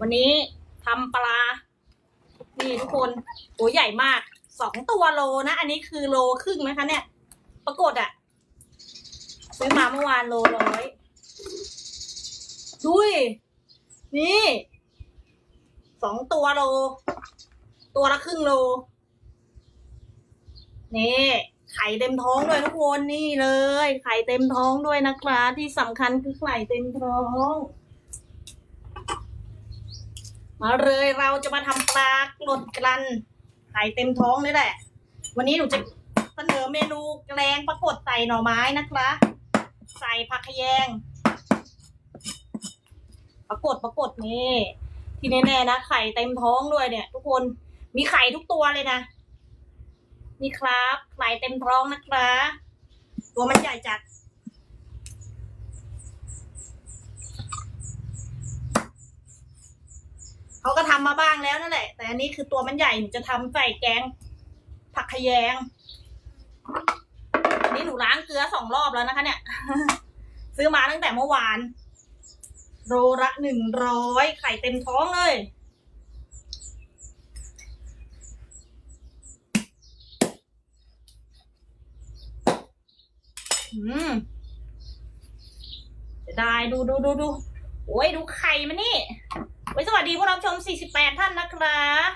วันนี้ทำปลา นี่ทุกคนตัวใหญ่มาก สองตัวโลนะ อันนี้คือโลครึ่งนะคะ เนี่ย ปรากฏอะซื้อมาเมื่อวานโลร้อยดุยนี่สองตัวโล ตัวละครึ่งโล นี่ไข่เต็มท้องด้วยทุกคนนี่เลย ไข่เต็มท้องด้วยนะครับที่สำคัญคือไข่เต็มท้อง มาเลยเราจะมาทำปลากรดกลันไข่เต็มท้องนี่แหละ วันนี้หนูจะเสนอเมนูแกงปลากดใส่หน่อไม้นะคะใส่ผักขยงปรากฏปรากฏนี่ที่แน่ๆนะไข่เต็มท้องด้วยเนี่ย ทุกคนมีไข่ทุกตัวเลยนะนี่ครับไข่เต็มท้องนะครับตัวมันใหญ่จัด เขาก็ทำมาบ้างแล้วนั่นแหละ แต่อันนี้คือตัวมันใหญ่หนูจะทำใส่แกง ผักขยงอันนี้หนูล้างเกลือสองรอบแล้วนะคะ เนี่ย ซื้อมาตั้งแต่เมื่อวานโลละหนึ่งร้อยไข่เต็มท้องเลยอืมจะได้ดูดูดูดูโอ้ยดูไข่มันนี่ ไว้สวัสดีผู้รับชม 48 ท่านนะครับ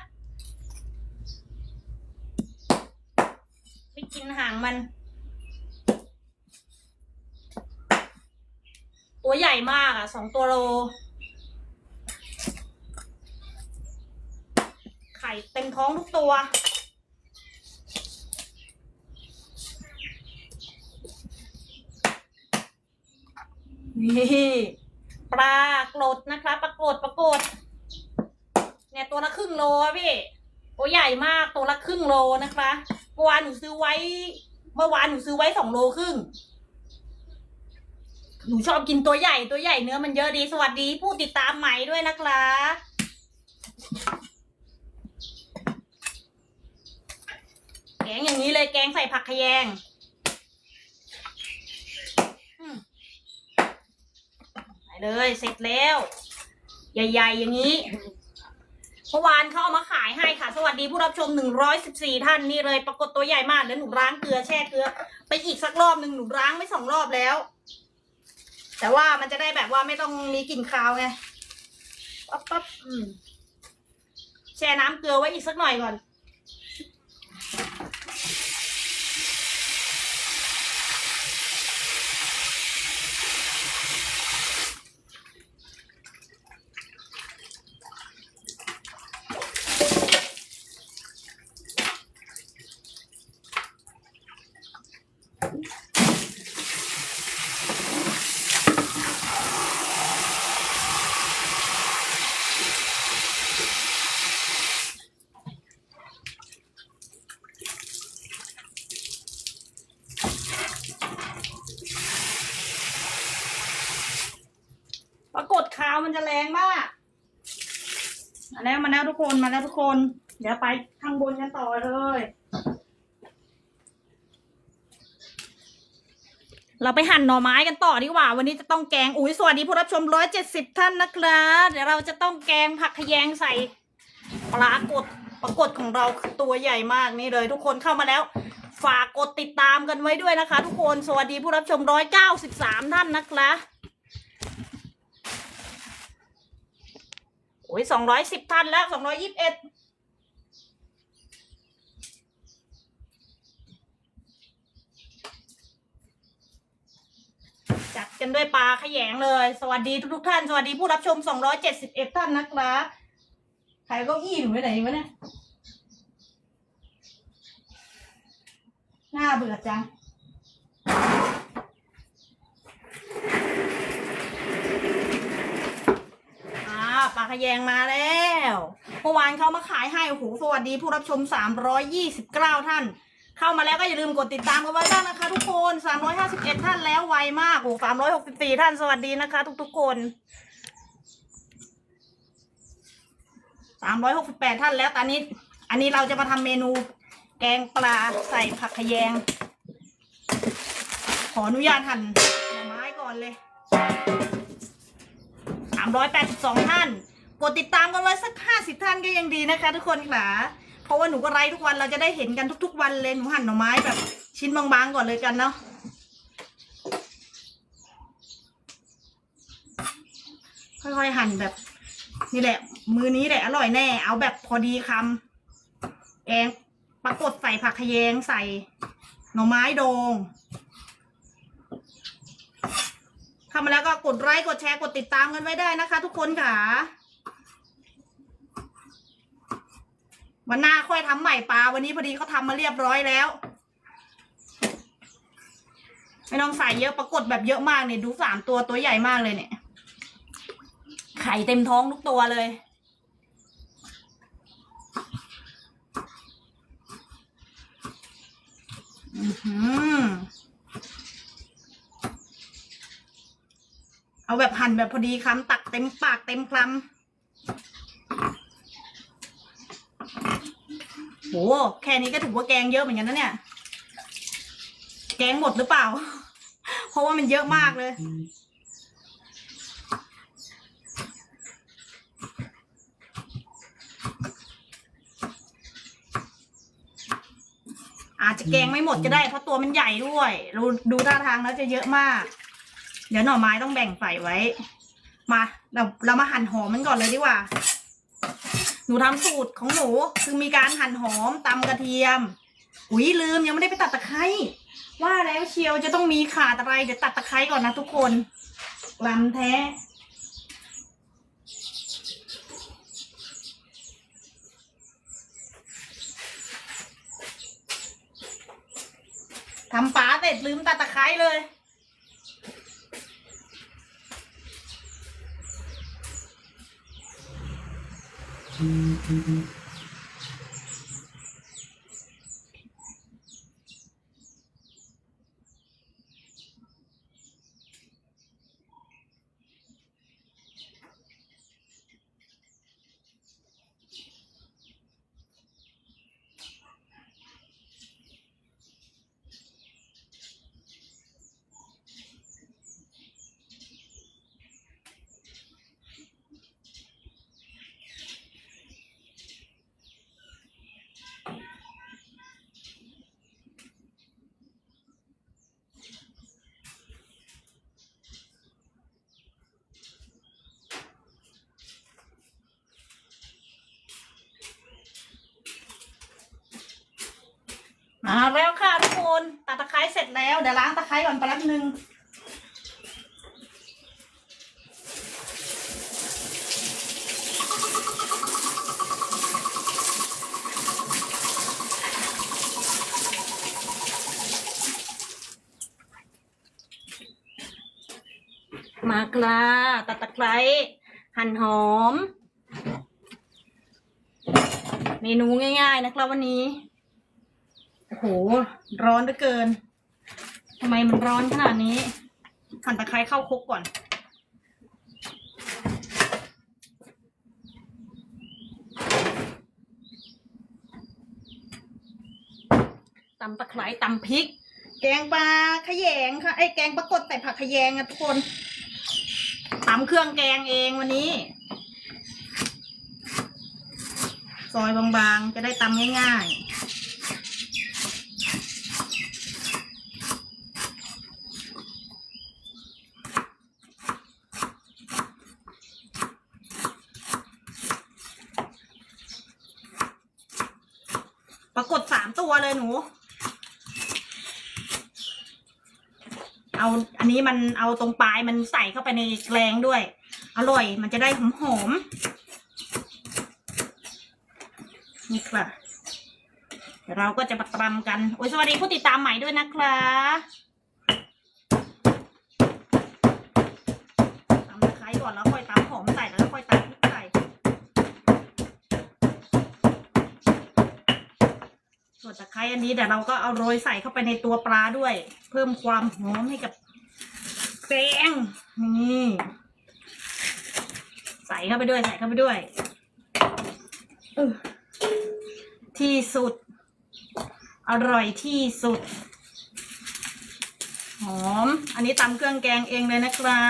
ไม่กินหางมัน ตัวใหญ่มากอะสองตัวโล ไข่เต็มท้องทุกตัวนี่ ปลากรดนะคะปลากรดปลากรดเนี่ยตัวละครึ่งโลอะพี่ตัวใหญ่มากตัวละครึ่งโลนะคะเมื่อวานหนูซื้อไว้ เมื่อวานหนูซื้อไว้สองโลครึ่งหนูชอบกินตัวใหญ่ตัวใหญ่เนื้อมันเยอะดีสวัสดีผู้ติดตามใหม่ด้วยนะคะแกงอย่างนี้เลยแกงใส่ผักขยงอืม ไป เลย เสร็จแล้ว ใหญ่ ๆ อย่างนี้เมื่อวานเขาเอามาขายให้ค่ะ สวัสดีผู้รับชมหนึ่งร้อยสิบสี่ท่านนี่เลย ปรากฏตัวใหญ่มากเดี๋ยวหนูล้างเกลือแช่เกลือ ไปอีกสักรอบหนึ่งหนูล้างไม่สองรอบแล้ว แต่ว่ามันจะได้แบบว่าไม่ต้องมีกลิ่นคาวไงปั๊บปั๊บแช่น้ำเกลือไว้อีกสักหน่อยก่อน ปรากฏขาวมันจะแรงมาก มาแล้วมาแล้วทุก คนมาแล้วทุกคน เดี๋ยวไปข้างบนกันต่อเลย เราไปหั่นหน่อไม้กันต่อดีกว่า วันนี้จะต้องแกงอุ้ยสวัสดีผู้รับชมร้อยเจ็ดสิบท่านนะครับเดี๋ยวเราจะต้องแกงผักขยงใส่ปลากดปรากฏของเราคือตัวใหญ่มากนี่เลย ทุกคนเข้ามาแล้ว ฝากกดติดตามกันไว้ด้วยนะคะ ทุกคนสวัสดีผู้รับชมร้อยเก้าสิบสามท่านนะครั โอ้ยสองร้อยสิบท่านแล้วสองร้อยยิบเอ็ดจัดกันด้วยปลาขยงเลย สวัสดีทุกๆท่าน สวัสดีผู้รับชมสองร้อยเจ็ดสิบเอ็ดท่านนะครับใครเก็อี้หนูไปไหนวะเนี่ย น่าเบื่อจัง อ่าปลา ขยงมาแล้วเมื่อวานเขามาขายให้โอ้โหสวัสดีผู้รับชม 329 ท่าน เข้ามาแล้วก็อย่าลืมกดติดตามกันไว้บ้างนะคะ ทุกคน 351 ท่านแล้วไวมากโอ้364 ท่านสวัสดีนะคะ ทุกๆคน 368 ท่านแล้วตอนนี้ อันนี้เราจะมาทำเมนูแกงปลาใส่ผักขยง ขออนุญาตหั่นหน่อไม้ก่อนเลยสามร้อยแปดสิบสองท่าน กดติดตามกันไว้สักห้าสิบท่านก็ยังดีนะคะ ทุกคนค่ะ เพราะว่าหนูก็ไลฟ์ทุกวันเราจะได้เห็นกันทุก ๆ วันเลยหนูหั่นหน่อไม้แบบ ชิ้นบางๆก่อนเลยกันเนาะค่อยๆหั่นแบบ นี่แหละ มือนี้แหละอร่อยแน่ เอาแบบพอดีคำแกงปรากฏใส่ผักขะแยงใส่ หน่อไม้ดองทำมาแล้วก็กดไลค์กดแชร์กดติดตามกันไว้ได้นะคะ ทุกคนค่ะ วันหน้าค่อยทำใหม่ปลาวันนี้พอดีเขาทำมาเรียบร้อยแล้วไม่ต้องใส่เยอะปรากฏแบบเยอะมากเนี่ยดูสามตัวตัวใหญ่มากเลยเนี่ยไข่เต็มท้องทุกตัวเลย อือหือเอาแบบหั่นแบบพอดีคำตักเต็มปากเต็มคำโห แค่นี้ก็ถือว่าแกงเยอะเหมือนกันนะเนี่ย แกงหมดหรือเปล่า เพราะว่ามันเยอะมากเลย อาจจะแกงไม่หมดก็ได้เพราะตัวมันใหญ่ด้วยดูดูท่าทางแล้วจะเยอะมาก เดี๋ยวหน่อไม้ต้องแบ่งใส่ไว้ มาเราเรามาหั่นหอมมันก่อนเลยดีกว่า หนูทำสูตรของหนูคือมีการหั่นหอมตำกระเทียม อุ้ยลืมยังไม่ได้ไปตัดตะไคร้ว่าแล้วเชียวจะต้องมีขาดอะไรเดี๋ยวตัดตะไคร้ก่อนนะทุกคนลำแท้ ทำปลาเสร็จลืมตัดตะไคร้เลย mm-hmm. มาแล้วค่ะทุกคนตัดตะไคร้เสร็จแล้วเดี๋ยวล้างตะไคร้ก่อนแป๊บนึงมากลาตัดตะไคร้หั่นหอม เมนูง่าย ๆ นะครับวันนี้ โอ้โห ร้อนเหลือเกินทำไมมันร้อนขนาดนี้หั่นตะไคร้เข้าคุกก่อน ตำตะไคร้ตำพริก แกงปลาขยงค่ะ ไอ้แกงปลากดใส่ผักขยงอะทุกคน ตำเครื่องแกงเองวันนี้ ซอยบางๆ จะได้ตำง่ายๆ ปรากฏสาม ตัวเลยหนู เอาอันนี้มันเอาตรงปลายมันใส่เข้าไปในแกลงด้วย อร่อยมันจะได้หอมหอมๆนี่ค่ะเดี๋ยวเราก็จะมาตำกัน โอ้ยสวัสดีผู้ติดตามใหม่ด้วยนะคะตำตะไคร้ก่อนแล้วค่อยตำหอมใส่แล้วค่อยตำพริกใส่ ส่วนตะไคร้อันนี้เดี๋ยวเราก็เอาโรยใส่เข้าไปในตัวปลาด้วย เพิ่มความหอมให้กับแกงนี่ใส่เข้าไปด้วยใส่เข้าไปด้วยออที่สุด อร่อยที่สุด หอม อันนี้ตำเครื่องแกงเองเลยนะคะ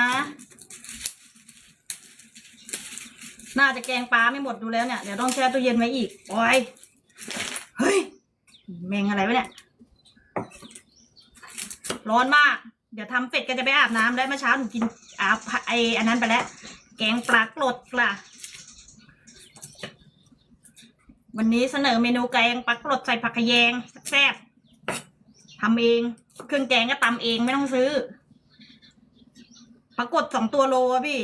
น่าจะแกงปลาไม่หมดดูแล้วเนี่ย เดี๋ยวต้องแช่ตู้เย็นไว้อีก โอ้ย เฮ้ย แมงอะไรวะเนี่ย ร้อนมาก เดี๋ยวทำเสร็จก็จะไปอาบน้ำแล้วเมื่อเช้าหนูกินอาบไออันนั้นไปแล้ว แกงปลากรดปลาวันนี้เสนอเมนูแกงปลากรดใส่ผักกะแยงแซ่บทำเอง เครื่องแกงก็ตำเองไม่ต้องซื้อปรากฏสองตัวโลอะพี่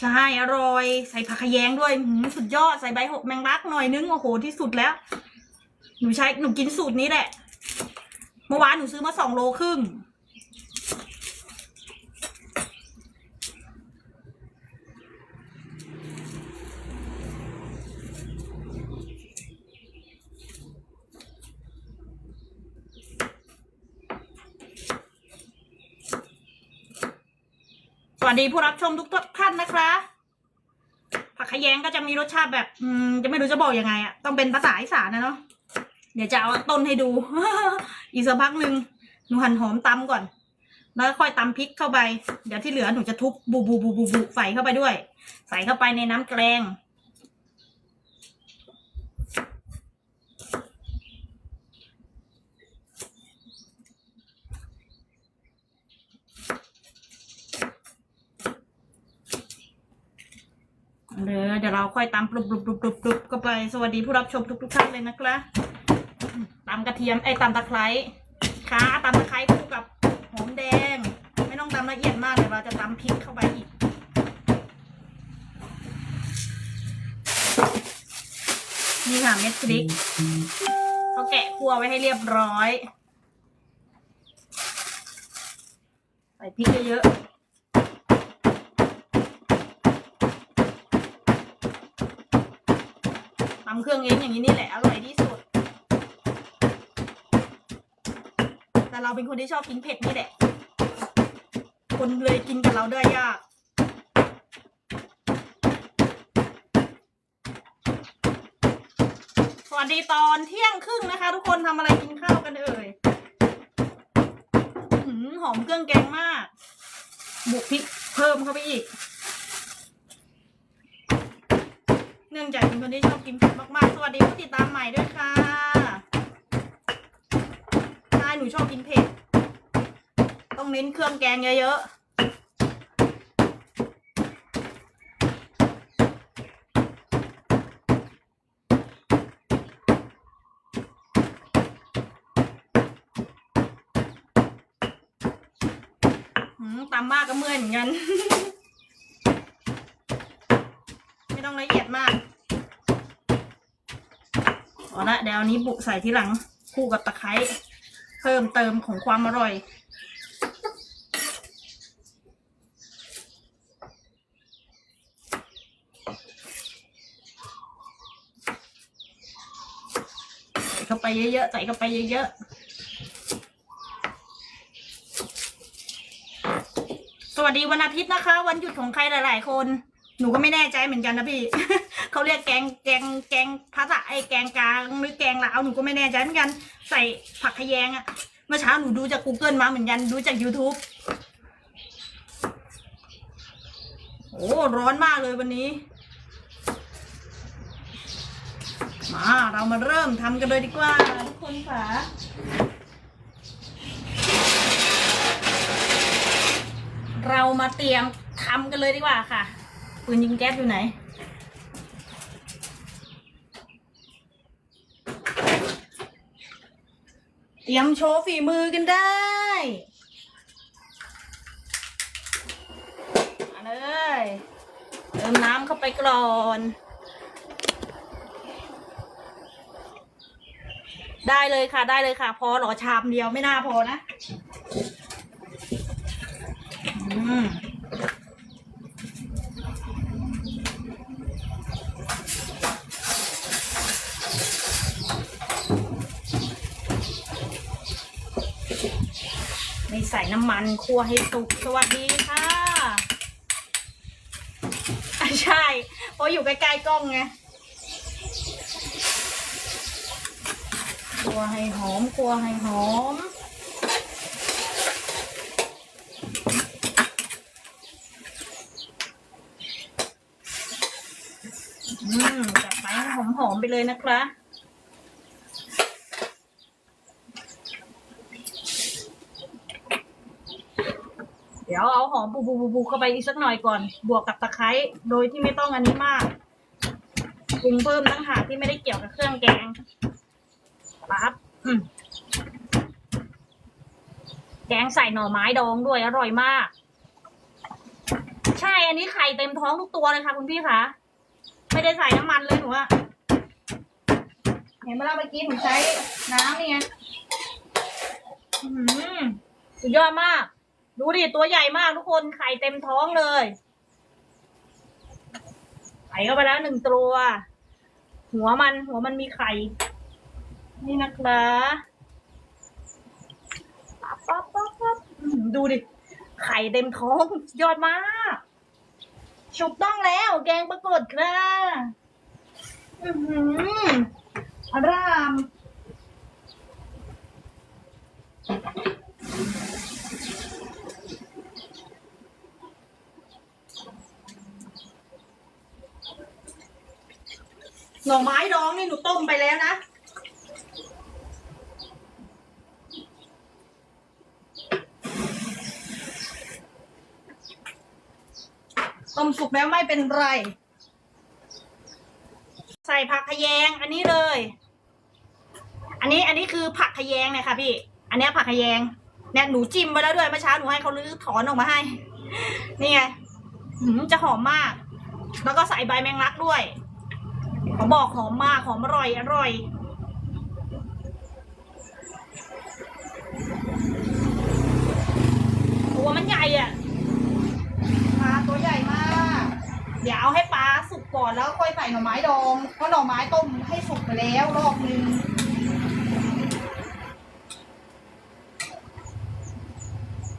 ใช่อร่อย ใส่ผักขยงด้วยสุดยอดใส่ใบหกแมงลักหน่อยนึงโอ้โหที่สุดแล้ว หนูใช้หนูกินสูตรนี้แหละเมื่อวานหนูซื้อมาสองโลครึ่ง วัสดีผู้รับชมทุกท่านนะคะ ผักขยงก็จะมีรสชาติแบบอืมจะไม่รู้จะบอกยังไงอะต้องเป็นภาษาอีสานนะเนาะเดี๋ยวจะเอาต้นให้ดู อีกสักพักหนึ่งหนูหั่นหอมตำก่อน แล้วค่อยตำพริกเข้าไป เดี๋ยวที่เหลือหนูจะทุบบูบูบูบูบูใส่เข้าไปด้วย ใส่เข้าไปในน้ำแกง เดี๋ยวเราค่อยตำปลุบปลุบปลุบปลุบปลุบเข้าไป สวัสดีผู้รับชมทุกทุกๆท่านเลยนะครับตำกระเทียมไอ้ตำตะไคร้ขาตำตะไคร้คู่กับหอมแดง ไม่ต้องตำละเอียดมากเดี๋ยวเราจะตำพริกเข้าไปอีกนี่ค่ะเม็ดพริกเขาแกะคั่วไว้ให้เรียบร้อย ใส่พริกเยอะๆ ตำเครื่องเองอย่างนี้นี่แหละอร่อยที่สุด แต่เราเป็นคนที่ชอบกินเผ็ดนี่แหละ คนเลยกินกับเราได้ยากสวัสดีตอนเที่ยงครึ่งนะคะ ทุกคนทำอะไรกินข้าวกันเอ่ยหอมเครื่องแกงมาก บุกพริกเพิ่มเข้าไปอีก เนื่อ งจากเป็นคนที่ชอบกินเผ็ดมากๆ สวัสดีผู้ติดตามใหม่ด้วยค่ะ ใช่ หนูชอบกินเผ็ด ต้องเน้นเครื่องแกงเยอะๆหืมตำมากก็เมื่อยเหมือนกันไม่ต้องละเอียดมาก เอาละเดี๋ยวอันนี้บุใส่ทีหลังคู่กับตะไคร้เพิ่มเติมของความอร่อย ใส่เข้าไปเยอะๆ ใส่เข้าไปเยอะๆ สวัสดีวันอาทิตย์นะคะ วันหยุดของใครหลาย ๆ คน หนูก็ไม่แน่ใจเหมือนกันนะพี่ เขาเรียกแกงแกงแกงภาษาไอ้แกงกลางหรือแกงลาวหนูก็ไม่แน่ใจเหมือนกันใส่ผักขยงอะเมื่อเช้าหนูดูจาก Google มาเหมือนกันดูจาก YouTube โอ้ร้อนมากเลยวันนี้ มาเรามาเริ่มทำกันเลยดีกว่า ทุกคนค่ะเรามาเตรียมทำกันเลยดีกว่าค่ะปืนยิงแก๊สอยู่ไหน เตรียมโชว์ฝีมือกันได้มาเลยเติมน้ำเข้าไปก่อนได้เลยค่ะได้เลยค่ะ พอหรอชามเดียวไม่น่าพอนะ อืม ไม่ใส่ น้ำมันคั่วให้สุกสวัสดีค่ะใช่เพราะอยู่ใกล้ๆกล้องไงครัวให้หอมครัวให้หอมอืมจัดไปหอมๆไปเลยนะคะ ดี๋ยวเอาหอมบูบูบูบูเข้าไปอีกสักหน่อยก่อน บวกกับตะไคร้โดยที่ไม่ต้องอันนี้มากปรุงเพิ่มตั้งหากที่ไม่ได้เกี่ยวกับเครื่องแกงปั๊บอืมแกงใส่หน่อไม้ดองด้วยอร่อยมาก ใช่อันนี้ไข่เต็มท้องทุกตัวเลยค่ะคุณพี่คะไม่ได้ใส่น้ำมันเลยหนูอะเห็นเวลาเมื่อกี้หนูใช้น้ำนี่ไงอื้อหือสุดยอดมาก ดูดิตัวใหญ่มากทุกคนไข่เต็มท้องเลยใส่เข้าไปแล้วหนึ่งตัว หัวมันหัวมันมีไข่ นี่นะคะปั๊บปั๊บปั๊บปั๊บดูดิ ไข่เต็มท้องยอดมากถูกต้องแล้วแกงปรากฏค่ะอือหืออาราม หน่อไม้ดองนี่หนูต้มไปแล้วนะ ต้มสุกแล้วไม่เป็นไร ใส่ผักขยงอันนี้เลย อันนี้อันนี้คือผักขยงเนี่ยค่ะพี่ อันนี้ผักขยงเนี่ยหนูจิ้มไปแล้วด้วยเมื่อเช้าหนูให้เขาลื้อถอนออกมาให้ นี่ไงจะหอมมาก แล้วก็ใส่ใบแมงลักด้วย เขาบอกหอมมากหอมอร่อยอร่อยตัวมันใหญ่อะปลาตัวใหญ่มาก เดี๋ยวเอาให้ปลาสุกก่อนแล้วค่อยใส่หน่อไม้ดองเพราะหน่อไม้ต้มให้สุกไปแล้วรอบนึง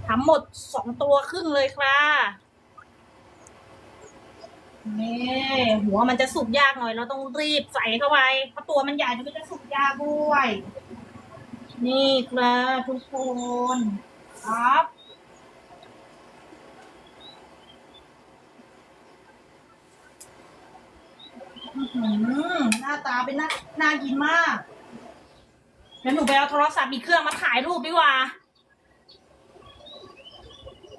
ทั้งหมดสองตัวครึ่งเลยค่ะ นี่หัวมันจะสุกยากหน่อย เราต้องรีบใส่เข้าไปเพราะตัวมันใหญ่มันก็จะสุกยากด้วย นี่ครับทุกคนครับอื้อหือหน้าตาเป็นน่าน่ากินมากเดี๋ยวหนูไปเอาโทรศัพท์อีกเครื่องมาถ่ายรูปดีกว่า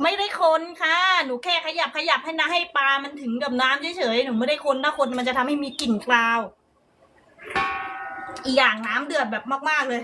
ไม่ได้คนค่ะ หนูแค่ขยับขยับให้นะให้ปลามันถึงกับน้ำเฉยๆ หนูไม่ได้คนถ้าคนมันจะทำให้มีกลิ่นคลาว อีกอย่างน้ำเดือดแบบมาก ๆเลย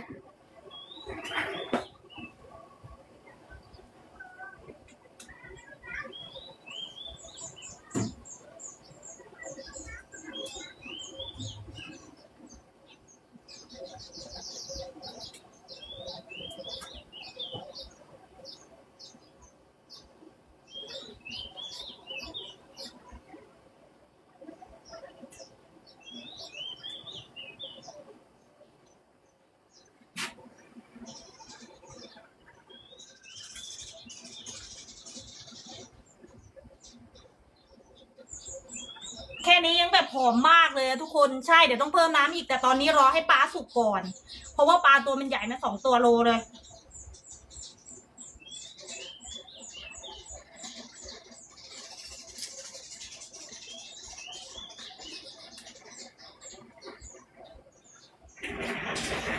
แค่นี้ยังแบบหอมมากเลยทุกคนใช่เดี๋ยวต้องเพิ่มน้ำอีกแต่ตอนนี้รอให้ปลาสุกก่อน เพราะว่าปลาตัวมันใหญ่นะสองตัวโลเลย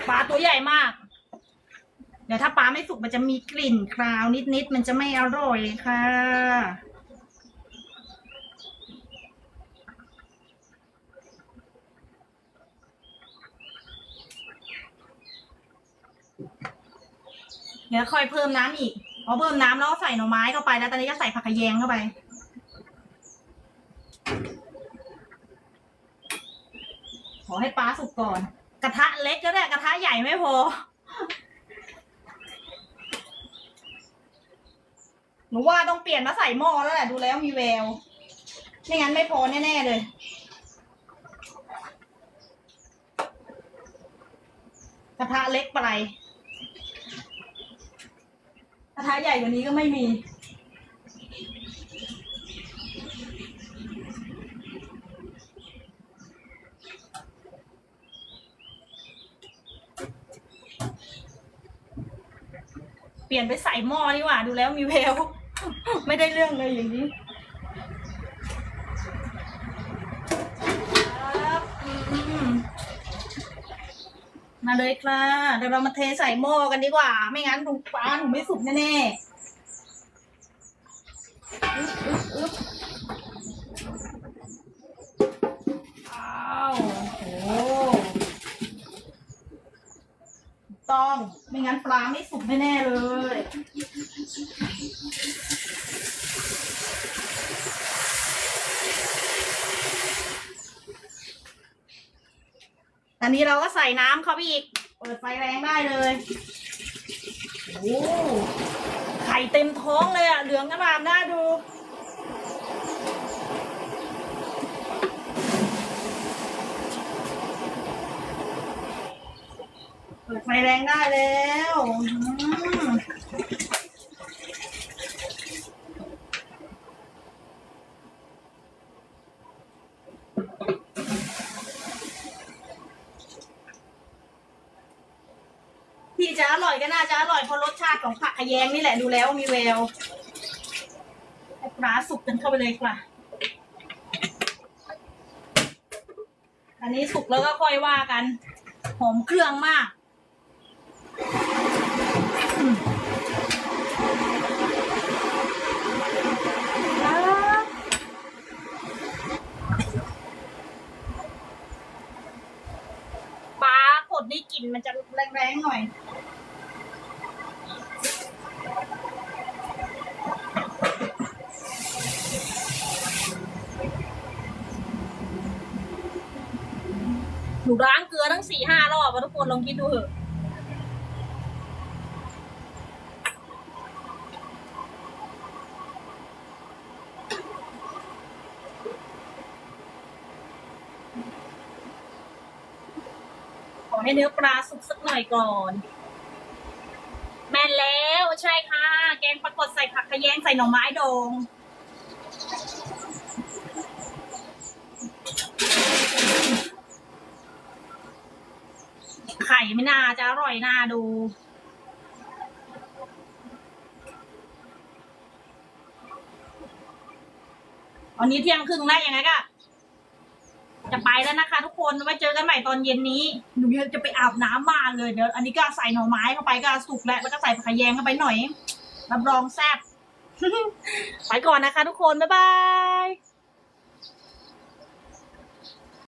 ปลาตัวใหญ่มาก เดี๋ยวถ้าปลาไม่สุกมันจะมีกลิ่นคราวนิดๆมันจะไม่อร่อยค่ะ ดี๋ยวค่อยเพิ่มน้ำอีกพอเพิ่มน้ำแล้วก็ใส่หน่อไม้เข้าไปแล้วตอนนี้ก็ใส่ผักกระแยงเข้าไปขอให้ปลาสุกก่อน กระทะเล็กก็ได้กระทะใหญ่ไม่พอหนูว่าต้องเปลี่ยนมาใส่หม้อแล้วแหละดูแล้วมีแววไม่งั้นไม่พอแน่ๆเลยกระทะเล็กไป กระทะใหญ่กว่านี้ก็ไม่มี เปลี่ยนไปใส่หม้อนี่หว่า ดูแล้วมีแวว ไม่ได้เรื่องเลยอย่างนี้ มาเลยค่ะเดี๋ยวเรามาเทใส่หม้อกันดีกว่า ไม่งั้นถุงปลาหนูไม่สุกแน่ๆอ้าวโอ้ต้อง ไม่งั้นปลาไม่สุกแน่ๆเลย อันนี้เราก็ใส่น้ำเข้าไปอีก เปิดไฟแรงได้เลย โอ้ไข่เต็มท้องเลยอะเหลืองกระรามน่าดู เปิดไฟแรงได้แล้วอืมที่จะอร่อยก็น่าจะอร่อยเพราะรสชาติ ของผักขยงนี่แหละดูแล้วมีแววให้ปลาสุกกันเข้าไปเลยค่ะ อันนี้สุกแล้วก็ค่อยว่ากัน หอมเครื่องมากอืมครับปลากดนี่กลิ่นมันจะแรงๆหน่อย หนูล้างเกลือทั้งสี่ห้ารอบอะทุกคนลองคิ ดดูเถอะขอให้เนื้อปลาสุกสักหน่อยก่อน แม่นแล้วใช่ค่ะ แกงปลากดใส่ผักขะแยงใส่หน่อไม้ดอง ไข่ไม่น่าจะอร่อยน่าดูวันนี้เที่ยงครึ่งได้ยังไงก็จะไปแล้วนะคะ ทุกคนไว้เจอกันใหม่ตอนเย็นนี้ หนูจะไปอาบน้ำมาเลยเดี๋ยวอันนี้ก็ใส่หน่อไม้เข้าไปก็สุกแล้วแล้วก็ใส่ผักขะแยงเข้าไปหน่อยรับรองแซ่บไปก่อนนะคะ ทุกคน บ๊ายบาย